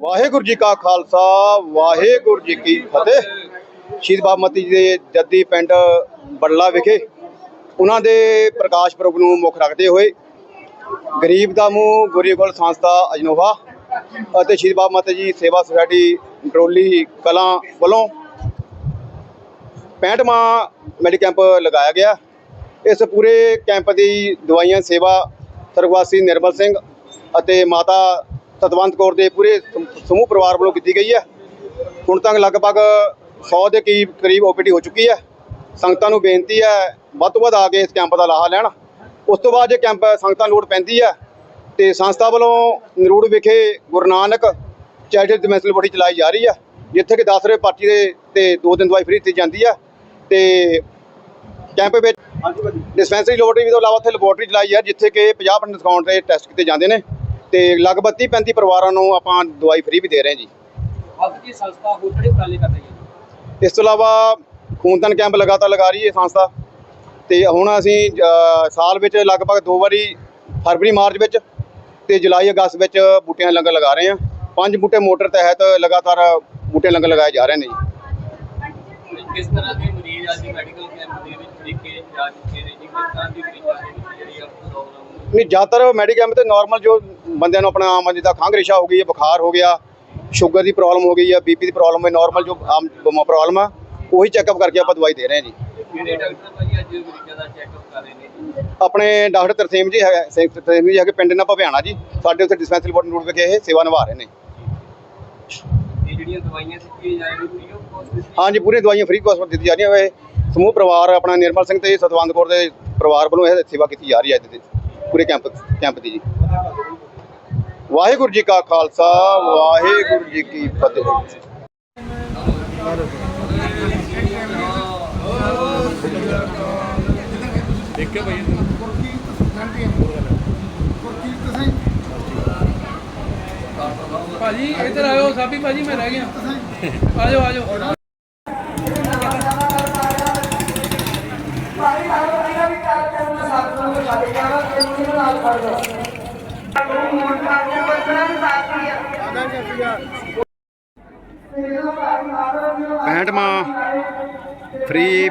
ਵਾਹਿਗੁਰੂ ਜੀ ਕਾ ਖਾਲਸਾ, ਵਾਹਿਗੁਰੂ ਜੀ ਕੀ ਫਤਿਹ। ਸ਼ਹੀਦ ਬਾਬਾ ਜੀ ਦੇ ਜੱਦੀ ਪਿੰਡ ਬੜਲਾ ਵਿਖੇ ਉਹਨਾਂ ਦੇ ਪ੍ਰਕਾਸ਼ ਪੁਰਬ ਨੂੰ ਮੁੱਖ ਰੱਖਦੇ ਹੋਏ ਗਰੀਬ ਦਾ ਮੂੰਹ ਗੁਰੀਗੁਲ ਸੰਸਥਾ ਅਜਨੋਹਾ ਅਤੇ ਸ਼ਹੀਦ ਬਾਬਾ ਮਾਤਾ ਜੀ ਸੇਵਾ ਸੁਸਾਇਟੀ ਡਰੋਲੀ ਕਲਾਂ ਵੱਲੋਂ 65ਵਾਂ ਮੈਡੀ ਕੈਂਪ ਲਗਾਇਆ ਗਿਆ। ਇਸ ਪੂਰੇ ਕੈਂਪ ਦੀ ਦਵਾਈਆਂ ਸੇਵਾ ਸਰਗਵਾਸੀ ਨਿਰਮਲ ਸਿੰਘ ਅਤੇ ਮਾਤਾ ਸਤਵੰਤ ਕੌਰ ਦੇ ਪੂਰੇ ਸਮ- ਸਮੂਹ ਪਰਿਵਾਰ ਵੱਲੋਂ ਕੀਤੀ ਗਈ ਹੈ। ਹੁਣ ਤੱਕ ਲਗਭਗ 100 ਦੇ ਕਰੀਬ ਕਰੀਬ ਓਪੀਡੀ ਹੋ ਚੁੱਕੀ ਹੈ। ਸੰਗਤਾਂ ਨੂੰ ਬੇਨਤੀ ਹੈ ਵੱਧ ਤੋਂ ਵੱਧ ਆ ਕੇ ਇਸ ਕੈਂਪ ਦਾ ਲਾਹਾ ਲੈਣ। ਉਸ ਤੋਂ ਬਾਅਦ ਜੇ ਕੈਂਪ ਸੰਗਤਾਂ ਲੋੜ ਪੈਂਦੀ ਹੈ ਤੇ ਸੰਸਥਾ ਵੱਲੋਂ ਨਰੂੜ ਵਿਖੇ ਗੁਰੂ ਨਾਨਕ ਚੈਰੀਟੇਬਲ ਡਿਮੈਂਸਲ ਬੋਡੀ ਚਲਾਈ ਜਾ ਰਹੀ ਹੈ ਜਿੱਥੇ ਕਿ 10 ਰੁਪਏ ਪਰਚੀ ਦੇ ਤੇ ਦੋ ਦਿਨ ਦਵਾਈ ਫ੍ਰੀ ਦਿੱਤੀ ਜਾਂਦੀ ਹੈ। ਤੇ ਕੈਂਪ ਵਿੱਚ ਡਿਸਪੈਂਸਰੀ ਲੈਬੋਰਟਰੀ ਤੋਂ ਇਲਾਵਾ ਇੱਥੇ ਲੈਬੋਰਟਰੀ ਚਲਾਈ ਹੈ ਜਿੱਥੇ ਕਿ 50% ਡਿਸਕਾਊਂਟ ਤੇ ਟੈਸਟ ਕੀਤੇ ਜਾਂਦੇ ਨੇ। ਤੇ ਲਗਭਗ 30 35 ਪਰਿਵਾਰਾਂ ਨੂੰ ਆਪਾਂ ਦਵਾਈ ਫ੍ਰੀ ਵੀ ਦੇ ਰਹੇ ਹਾਂ ਜੀ। ਦੀ ਸੰਸਥਾ ਹੋਰ ਕਿਹੜੇ ਉਪਰਾਲੇ ਕਰ ਰਹੀ ਹੈ ਇਸ ਤੋਂ ਇਲਾਵਾ ਖੂਨਦਾਨ ਕੈਂਪ ਲਗਾਤਾਰ ਲਗਾ ਰਹੀ ਹੈ ਸੰਸਥਾ ਤੇ ਹੁਣ ਅਸੀਂ ਸਾਲ ਵਿੱਚ ਲਗਭਗ ਦੋ ਵਾਰੀ ਫਰਵਰੀ ਮਾਰਚ ਵਿੱਚ ਤੇ ਜੁਲਾਈ ਅਗਸਤ ਵਿੱਚ ਬੂਟਿਆਂ ਲੰਗਰ ਲਗਾ ਰਹੇ ਹਾਂ। ਪੰਜ ਬੂਟੇ ਮੋਟਰ ਤਹਿਤ ਲਗਾਤਾਰ ਬੂਟੇ ਲੰਗਰ ਲਗਾਏ ਜਾ ਰਹੇ ਨੇ ਜੀ। ਕਿਸ ਤਰ੍ਹਾਂ ਦੇ ਮਰੀਜ਼ ਅੱਜ ਮੈਡੀਕਲ ਕੈਂਪ ਦੇ ਵਿੱਚ ਦੇਖੇ ਜਾ ਚੁੱਕੇ ਨੇ ਜੀ? ਕਿਸ ਤਰ੍ਹਾਂ ਦੀ ਮਰੀਜ਼ਾਂ ਦੇ ਵਿੱਚ ਜਿਹੜੀ ਆ ਪ੍ਰੋਬਲਮ ਨਹੀਂ ਜ਼ਿਆਦਾਤਰ ਮੈਡੀਕੈਮ ਤੇ ਨਾਰਮਲ ਜੋ ਬੰਦਿਆਂ ਨੂੰ ਆਪਣਾ ਆਮ ਜਿੱਦਾਂ ਖੰਘ ਰੇਸ਼ਾ ਹੋ ਗਈ ਹੈ ਬੁਖਾਰ ਹੋ ਗਿਆ ਸ਼ੂਗਰ ਦੀ ਪ੍ਰੋਬਲਮ ਹੋ ਗਈ ਹੈ ਬੀਪੀ ਦੀ ਪ੍ਰੋਬਲਮ ਹੈ ਨਾਰਮਲ ਜੋ ਆਮ ਪ੍ਰੋਬਲਮ ਆ ਉਹੀ ਚੈੱਕਅਪ ਕਰਕੇ ਆਪਾਂ ਦਵਾਈ ਦੇ ਰਹੇ ਹਾਂ ਜੀ। ਜਿਹੜੇ ਡਾਕਟਰ ਭਾਜੀ ਅੱਜ ਮਰੀਜ਼ਾਂ ਦਾ ਚੈੱਕਅਪ ਕਰ ਰਹੇ ਨੇ ਆਪਣੇ ਡਾਕਟਰ ਤਰਸੇਮ ਜੀ ਹੈ ਸਿੰਘ ਤਰਸੇਮ ਜੀ ਹੈਗੇ ਪਿੰਡ ਨਾ ਭਵਿਆਣਾ ਜੀ ਸਾਡੇ ਉੱਥੇ ਡਿਸਪੈਂਸਰੀ ਬੋਰਡ ਨੋਟ ਵਿਖੇ ਇਹ ਸੇਵਾ ਨਿਭਾ ਰਹੇ ਨੇ। ਇਹ ਜਿਹੜੀਆਂ ਦਵਾਈਆਂ ਦਿੱਤੀਆਂ ਜਾ ਰਹੀਆਂ ਫ੍ਰੀ ਆਫ ਕਾਸਟ ਹਾਂਜੀ ਪੂਰੀ ਦਵਾਈਆਂ ਫ੍ਰੀ ਕੋਸਟ ਦਿੱਤੀ ਜਾ ਰਹੀਆਂ ਵੇ ਸਮੂਹ ਪਰਿਵਾਰ ਆਪਣਾ ਨਿਰਮਲ ਸਿੰਘ ਤੇ ਸਤਵੰਦ ਕੌਰ ਦੇ ਪਰਿਵਾਰ ਵੱਲੋਂ ਇਹ ਸੇਵਾ ਕੀਤੀ ਜਾ ਰਹੀ ਹੈ ਅੱਜ ਦੇ। ਪੂਰੇ ਕੈਂਪ ਕੈਂਪ ਦੀ ਜੀ ਵਾਹਿਗੁਰੂ ਜੀ ਕਾ ਖਾਲਸਾ ਵਾਹਿਗੁਰੂ ਜੀ ਕੀ ਫਤਿਹ ਭਾਜੀ ਇੱਧਰ ਆਇਓ ਸਾਬੀ ਭਾਜੀ ਮੈਂ ਰਹਿ ਗਿਆ ਆਜੋ ਆਜੋ ਪੈਂਹਠਵਾਂ ਫ੍ਰੀ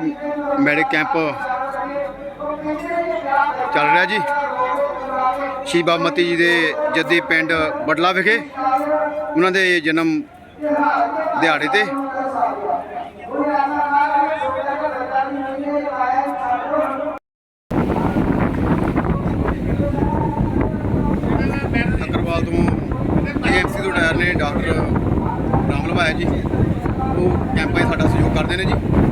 ਮੈਡੀਕ ਕੈਂਪ ਚੱਲ ਰਿਹਾ ਜੀ। ਸ਼੍ਰੀ ਬਾਬਾ ਮਤੀ ਜੀ ਦੇ ਜੱਦੀ ਪਿੰਡ ਬਟਲਾ ਵਿਖੇ, ਉਹਨਾਂ ਦੇ ਜਨਮ ਦਿਹਾੜੇ ਤੇ। ਤੋਂ ਏਐਮਸੀ ਤੋਂ ਟਾਇਰ ਨੇ, ਡਾਕਟਰ ਰਾਮ ਲਵਾਇਆ ਜੀ। ਉਹ ਕੈਂਪਾਂ 'ਚ ਸਾਡਾ ਸਹਿਯੋਗ ਕਰਦੇ ਨੇ ਜੀ।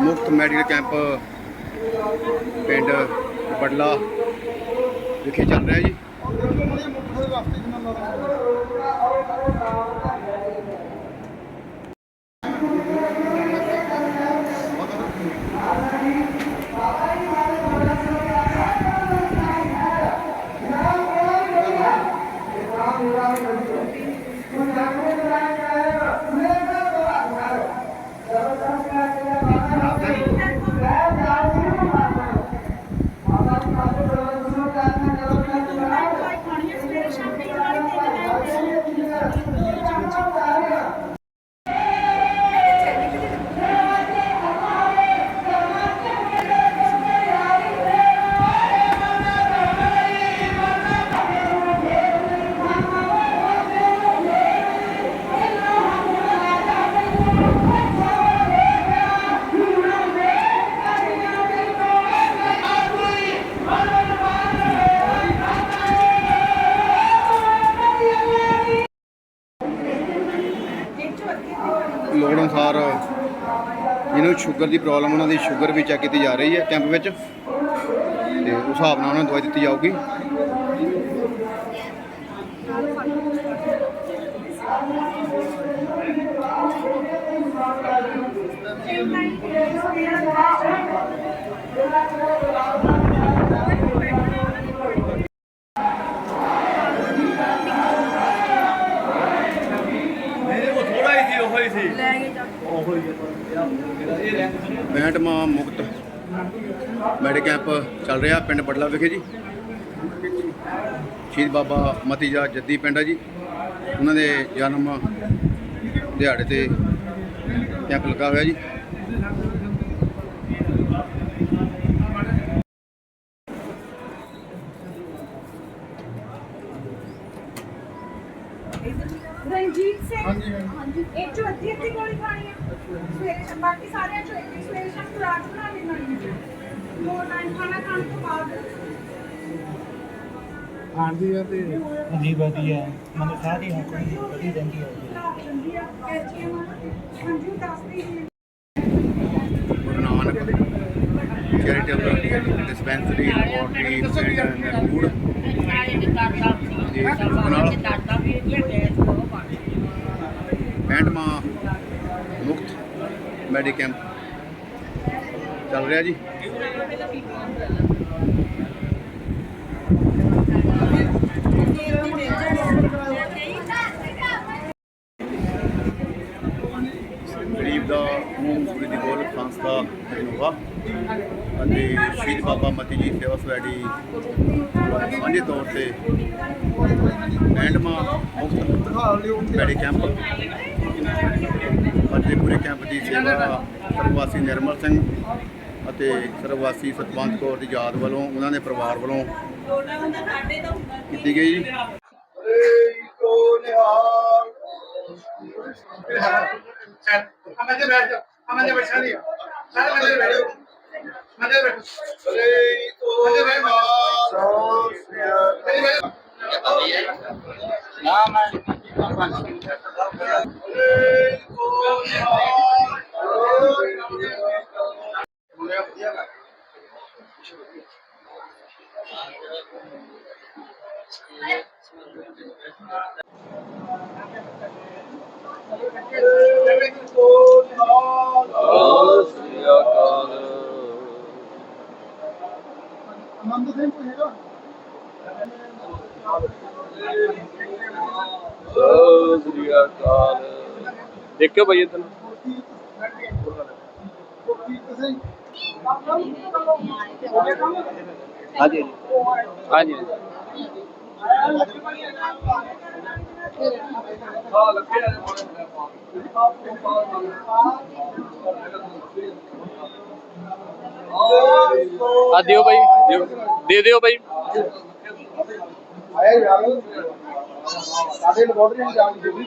ਮੁਫਤ ਮੈਡੀਕਲ ਕੈਂਪ ਪਿੰਡ ਬੜਲਾ ਵਿਖੇ ਚੱਲ ਰਿਹਾ ਜੀ। ਲੋੜ ਅਨੁਸਾਰ ਜਿਹਨੂੰ ਸ਼ੂਗਰ ਦੀ ਪ੍ਰੋਬਲਮ, ਉਹਨਾਂ ਦੀ ਸ਼ੂਗਰ ਵੀ ਚੈੱਕ ਕੀਤੀ ਜਾ ਰਹੀ ਹੈ ਕੈਂਪ ਵਿੱਚ। ਤੇ ਉਸ ਹਿਸਾਬ ਨਾਲ ਉਹਨਾਂ ਨੂੰ ਦਵਾਈ ਦਿੱਤੀ ਜਾਊਗੀ। ਮਹਿਟਮਾ ਮੁਕਤ ਮੈਡੀ ਕੈਂਪ ਚੱਲ ਰਿਹਾ ਪਿੰਡ ਬੜਲਾ ਵਿਖੇ ਜੀ। ਸ਼ਹੀਦ ਬਾਬਾ ਮਤੀਜਾ ਜੱਦੀ ਪਿੰਡ ਹੈ ਜੀ। ਉਹਨਾਂ ਦੇ ਜਨਮ ਦਿਹਾੜੇ ਤੇ ਕੈਂਪ ਲੱਗਾ ਹੋਇਆ ਜੀ। ਰਣਜੀਤ ਸਿੰਘ। ਹਾਂਜੀ ਇੱਕ ਚੋਂ ਅੱਧੀ ਅੱਧੀ ਗੋਲੀ ਖਾਣੀ ਆ। ਸਵੇਰੇ ਬਾਕੀ ਸਾਰਿਆਂ ਚੋਂ ਇੱਕ ਇੱਕ ਸਵੇਰੇ ਸ਼ਾਮ ਖੁਰਾਕ ਬਣਾ ਖਾਣੀ ਆ। ਦੋ ਟਾਈਮ ਖਾਣਾ ਖਾਣ ਤੋਂ ਬਾਅਦ। ਖਾਂਦੀ ਆ ਤੇ ਜੀ ਵਧੀਆ ਮੈਨੂੰ ਸਾਰੀ ਹੱਥ ਵਧੀ ਰਹਿੰਦੀ ਹੈ। ਖਰਾਬ ਜਾਂਦੀ ਆ ਕੈਚੀਆਂ ਨਾਲ ਹਾਂਜੀ ਦੱਸਦੀ ਸੀ Guru Nanak charitable dispensary laboratory and food ਜੀ ਨਾਲ ਮਹਿਟਮਾ ਮੁਕਤ ਮੈਡੀ ਕੈਂਪ ਚੱਲ ਰਿਹਾ ਜੀ। ਗਰੀਬ ਦਾ ਮੂੰਹ ਦੀ ਗੋਲ ਸੰਸਥਾ ਇਨੋਵਾ। ਅਤੇ ਸ਼ਹੀਦ ਬਾਬਾ ਮਤੀ ਜੀ ਸੇਵਾ ਸੁਸਾਇਟੀ ਸਾਂਝੇ ਤੌਰ ਤੇ ਐਂਡਮਾ ਮੁਕਤ ਮੈਡੀ ਕੈਂਪ ਅਤੇ ਪੂਰੇ ਕੈਂਪ ਦੀ ਸੇਵਾ ਸਰਵਾਸੀ ਨਿਰਮਲ ਸਿੰਘ ਅਤੇ ਸਰਵਾਸੀ ਸਤਵੰਤ ਕੌਰ ਦੀ ਯਾਦ ਵੱਲੋਂ ਉਹਨਾਂ ਦੇ ਪਰਿਵਾਰ ਵੱਲੋਂ ਕੀਤੀ ਗਈ। ਜੀ ਬੈਠੋ ਮੰਦੇ ਬੈਠੋ ਦੇਖਿਓ ਭਾਈ ਇਧਰ ਹਾਂਜੀ ਹਾਂਜੀ। ਹਾਂਜੀ ਆ ਦਿਓ ਭਾਈ ਦਿਓ। ਦੇ ਦਿਓ ਬਾਈ। ਆਇਆ ਯਾਰ ਸਾਡੇ ਲੈਬੋਰਟਰੀ ਨੂੰ ਜਾਣ ਦੀ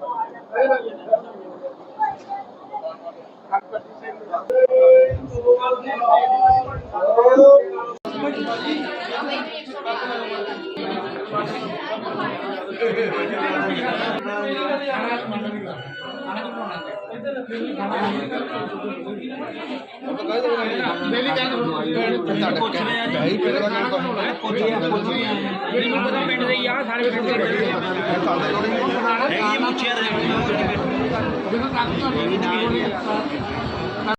ਵੀ ਅਮਨ ਦੇ ਬੈਠ ਅਮਨ ਦੇ ਬੈਠ ਅਮਨ ਦੇ ਬੈਠ ਅਮਨ ਦੇ ਜਦੋਂ ਤੱਕ ਤੁਹਾਡੇ